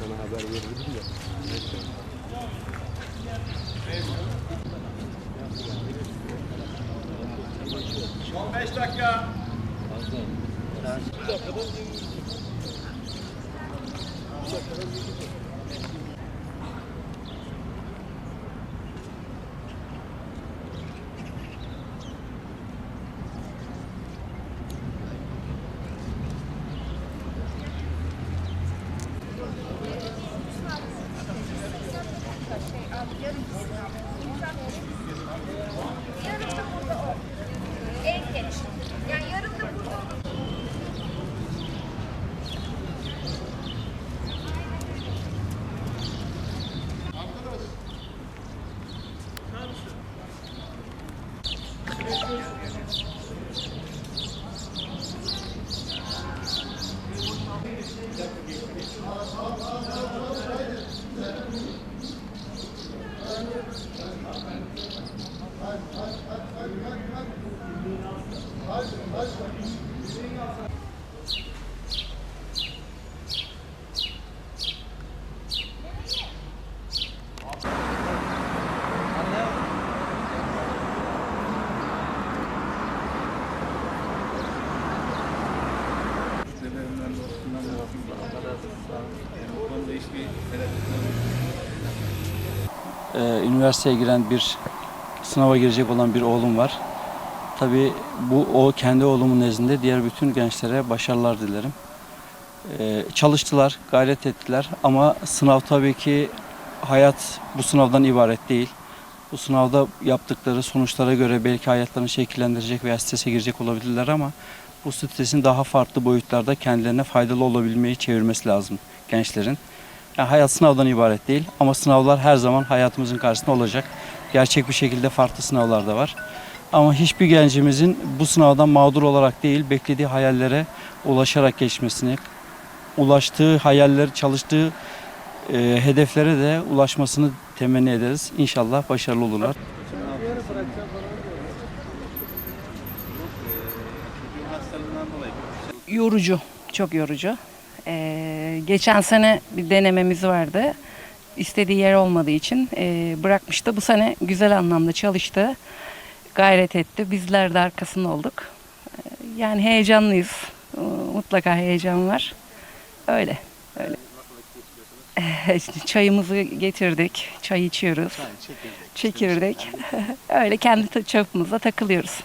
Sana haber verirdim de. Son beş dakika. Bir Ee, üniversiteye giren bir sınava girecek olan bir oğlum var. Tabii bu o kendi oğlumun nezdinde diğer bütün gençlere başarılar dilerim. Ee, çalıştılar, gayret ettiler ama sınav tabii ki hayat bu sınavdan ibaret değil. Bu sınavda yaptıkları sonuçlara göre belki hayatlarını şekillendirecek veya strese girecek olabilirler ama bu stresin daha farklı boyutlarda kendilerine faydalı olabilmeyi çevirmesi lazım gençlerin. Yani hayat sınavdan ibaret değil ama sınavlar her zaman hayatımızın karşısında olacak. Gerçek bir şekilde farklı sınavlar da var. Ama hiçbir gencimizin bu sınavdan mağdur olarak değil, beklediği hayallere ulaşarak geçmesini, ulaştığı hayaller, çalıştığı e, hedeflere de ulaşmasını temenni ederiz. İnşallah başarılı olurlar. Yorucu, çok yorucu. Ee, geçen sene bir denememiz vardı. İstediği yer olmadığı için e, bırakmıştı. Bu sene güzel anlamda çalıştı, gayret etti. Bizler de arkasında olduk. Ee, yani heyecanlıyız. Ee, Mutlaka heyecan var. Öyle, öyle. Çayımızı getirdik, çay içiyoruz. Çekirdek. Öyle kendi çapımızda takılıyoruz.